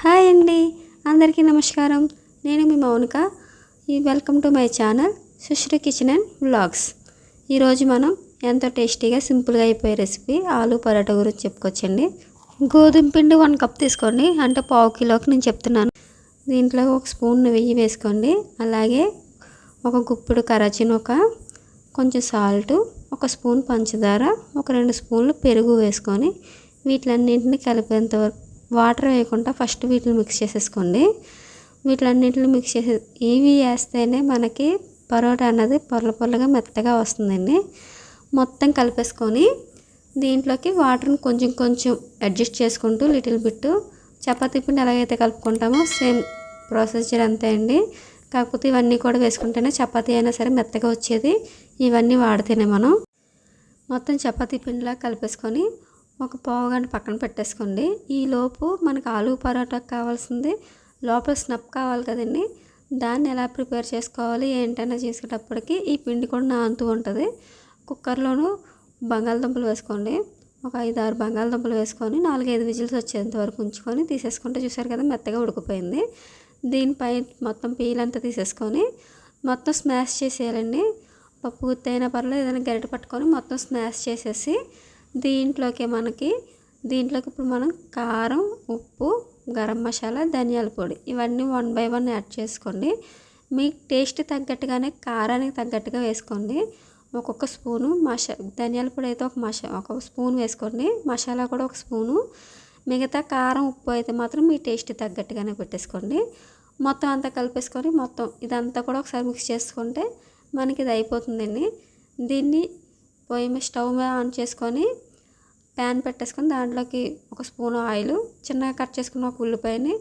Hi అండి అందరికీ నమస్కారం. నేను మీ మౌనిక. ఈ welcome to my channel Sushri kitchen and vlogs. ఈరోజు మనం ఎంతో టేస్టీగా సింపుల్గా అయిపోయే రెసిపీ ఆలు పరోటా గురించి చెప్పుకోవచ్చండి. గోధుమ పిండి వన్ కప్ తీసుకోండి. అంటే పావు కిలోకి నేను చెప్తున్నాను. దీంట్లో ఒక స్పూన్ నెయ్యి వేసుకోండి. అలాగే ఒక గుప్పుడు కరాచిన ఒక కొంచెం సాల్ట్ ఒక స్పూన్ పంచదార ఒక రెండు స్పూన్లు పెరుగు వేసుకొని వీటిలన్నింటినీ కలిపేంత వరకు వాటర్ వేయకుండా ఫస్ట్ వీటిని మిక్స్ చేసేసుకోండి. వీటిలన్నింటిని మిక్స్ చేసే ఇవి వేస్తేనే మనకి పరోటా అన్నది పొరల పొరలుగా మెత్తగా వస్తుందండి. మొత్తం కలిపేసుకొని దీంట్లోకి వాటర్ని కొంచెం కొంచెం అడ్జస్ట్ చేసుకుంటూ లిటిల్ బిట్ చపాతీ పిండి ఎలాగైతే కలుపుకుంటామో సేమ్ ప్రొసీజర్ అంతే అండి. కాకపోతే ఇవన్నీ కూడా వేసుకుంటేనే చపాతీ అయినా సరే మెత్తగా వచ్చేది. ఇవన్నీ వాడితేనే మనం మొత్తం చపాతీ పిండిలా కలిపేసుకొని ఒక పావు గంట పక్కన పెట్టేసుకోండి. ఈ లోపు మనకు ఆలు పరోటాకు కావాల్సింది. లోపల స్నప్ కావాలి కదండి. దాన్ని ఎలా ప్రిపేర్ చేసుకోవాలి ఏంటనే చేసేటప్పటికి ఈ పిండి కూడా నానుతూ ఉంటుంది. కుక్కర్లోనూ బంగాళదుంపలు వేసుకోండి. ఒక ఐదు ఆరు బంగాళదుంపలు వేసుకొని నాలుగైదు విజిల్స్ వచ్చేంత వరకు ఉంచుకొని తీసేసుకుంటే చూసారు కదా మెత్తగా ఉడికిపోయింది. దీనిపై మొత్తం పీలంతా తీసేసుకొని మొత్తం స్మాష్ చేసేయాలండి. పప్పు గుత్తి పర్లేదు ఏదైనా గరిటె పట్టుకొని మొత్తం స్మాష్ చేసేసి దీంట్లోకి మనకి దీంట్లోకి ఇప్పుడు మనం కారం ఉప్పు గరం మసాలా ధనియాల పొడి ఇవన్నీ వన్ బై వన్ యాడ్ చేసుకోండి. మీ టేస్ట్ తగ్గట్టుగానే కారానికి తగ్గట్టుగా వేసుకోండి. ఒక్కొక్క స్పూను మసా ధనియాల పొడి అయితే ఒక మసా ఒక స్పూన్ వేసుకోండి. మసాలా కూడా ఒక స్పూను. మిగతా కారం ఉప్పు అయితే మాత్రం మీ టేస్ట్ తగ్గట్టుగానే పెట్టేసుకోండి. మొత్తం అంతా కలిపేసుకొని మొత్తం ఇదంతా కూడా ఒకసారి మిక్స్ చేసుకుంటే మనకి ఇది అయిపోతుందండి. దీన్ని పొయ్యి స్టవ్ మీద ఆన్ చేసుకొని ప్యాన్ పెట్టేసుకొని దాంట్లోకి ఒక స్పూన్ ఆయిల్ చిన్నగా కట్ చేసుకున్న ఒక ఉల్లిపాయని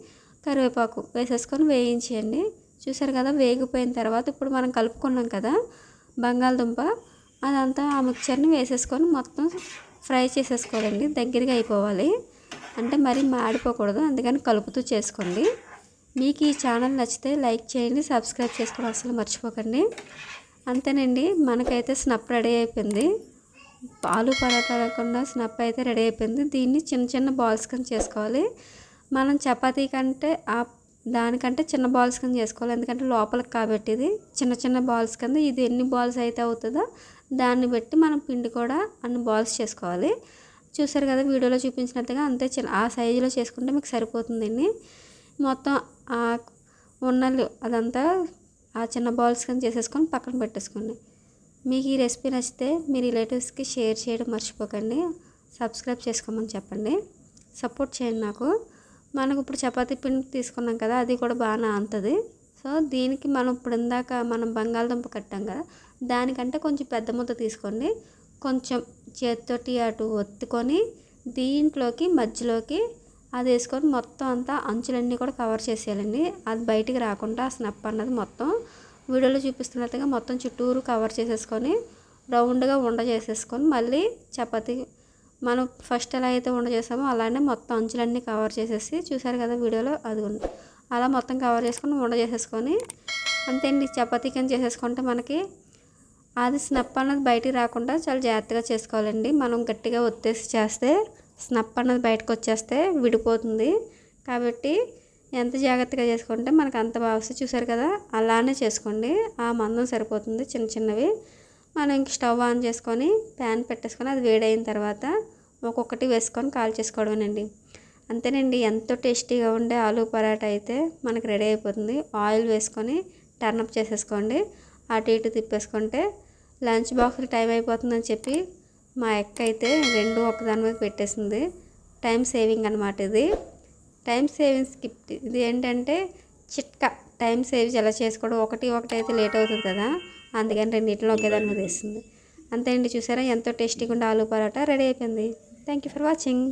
కరివేపాకు వేసేసుకొని వేయించేయండి. చూసారు కదా వేగిపోయిన తర్వాత ఇప్పుడు మనం కలుపుకున్నాం కదా బంగాళదుంప అదంతా ఆ మిక్చర్ని వేసేసుకొని మొత్తం ఫ్రై చేసేసుకోవాలండి. దగ్గరగా అయిపోవాలి. అంటే మరీ మాడిపోకూడదు అందుకని కలుపుతూ చేసుకోండి. మీకు ఈ ఛానల్ నచ్చితే లైక్ చేయండి సబ్స్క్రైబ్ చేసుకోవడం అసలు మర్చిపోకండి. అంతేనండి మనకైతే స్నప్ రెడీ అయిపోయింది. ఆలు పరాటా లేకుండా స్నప్ అయితే రెడీ అయిపోయింది. దీన్ని చిన్న చిన్న బాల్స్ కింద చేసుకోవాలి. మనం చపాతీ కంటే ఆ దానికంటే చిన్న బాల్స్ కింద చేసుకోవాలి. ఎందుకంటే లోపలికి కాబట్టి ఇది చిన్న చిన్న బాల్స్ కింద ఇది ఎన్ని బాల్స్ అయితే అవుతుందో దాన్ని బట్టి మనం పిండి కూడా అన్ని బాల్స్ చేసుకోవాలి. చూసారు కదా వీడియోలో చూపించినట్టుగా అంతే చిన్న ఆ సైజులో చేసుకుంటే మీకు సరిపోతుందండి మొత్తం ఆ ఉన్నలు అదంతా ఆ చిన్న బాల్స్ కింద చేసేసుకొని పక్కన పెట్టేసుకోండి. మీకు ఈ రెసిపీ నచ్చితే మీ రిలేటివ్స్కి షేర్ చేయడం మర్చిపోకండి. సబ్స్క్రైబ్ చేసుకోమని చెప్పండి. సపోర్ట్ చేయండి నాకు. మనకు ఇప్పుడు చపాతీ పిండి తీసుకున్నాం కదా అది కూడా బాగా అంతది సో దీనికి మనం ఇప్పుడు ఇందాక మనం బంగాళదుంప కట్టాం కదా దానికంటే కొంచెం పెద్ద ముద్ద తీసుకోండి. కొంచెం చేతితోటి అటు ఒత్తుకొని దీంట్లోకి మధ్యలోకి అది వేసుకొని మొత్తం అంతా అంచులన్నీ కూడా కవర్ చేసేయాలండి. అది బయటికి రాకుండా స్నప్ అన్నది మొత్తం వీడియోలో చూపిస్తున్నట్టుగా మొత్తం చుట్టూరు కవర్ చేసేసుకొని రౌండ్గా ఉండ చేసేసుకొని మళ్ళీ చపాతీ మనం ఫస్ట్ ఎలా అయితే ఉండ చేసామో అలానే మొత్తం అంచులన్నీ కవర్ చేసేసి చూసారు కదా వీడియోలో అది అలా మొత్తం కవర్ చేసుకొని ఉండ చేసేసుకొని అంతే అండి చపాతీ కింద చేసేసుకుంటే మనకి అది స్నప్ అన్నది బయటికి రాకుండా చాలా జాగ్రత్తగా చేసుకోవాలండి. మనం గట్టిగా ఒత్తేసి చేస్తే స్నప్ అన్నది బయటకు వచ్చేస్తే విడిపోతుంది. కాబట్టి ఎంత జాగ్రత్తగా చేసుకుంటే మనకు అంత బాగా వస్తుంది చూసారు కదా? అలానే చేసుకోండి. ఆ మందం సరిపోతుంది చిన్న చిన్నవి. మనం ఇంక స్టవ్ ఆన్ చేసుకొని ప్యాన్ పెట్టేసుకొని అది వేడైన తర్వాత ఒక్కొక్కటి వేసుకొని కాల్ చేసుకోవడమేనండి. అంతేనండి ఎంతో టేస్టీగా ఉండే ఆలూ పరాటా అయితే మనకి రెడీ అయిపోతుంది. ఆయిల్ వేసుకొని టర్నప్ చేసేసుకోండి. అటు ఇటు తిప్పేసుకుంటే లంచ్ బాక్స్ టైం అయిపోతుందని చెప్పి మా అక్క అయితే రెండు ఒకదాని మీద పెట్టేసింది. టైం సేవింగ్ అనమాట ఇది. టైం సేవింగ్ స్కిప్ట్. ఇది ఏంటంటే చిట్కా. టైం సేవ్ ఎలా చేసుకోవడం? ఒకటి ఒకటి అయితే లేట్ అవుతుంది కదా. అందుకని రెండింటిలో ఒకే మీద వేస్తుంది. అంతే అండి. చూసారా? ఎంతో టేస్టీగా ఉండే ఆలు పరోటా రెడీ అయిపోయింది. Thank you for watching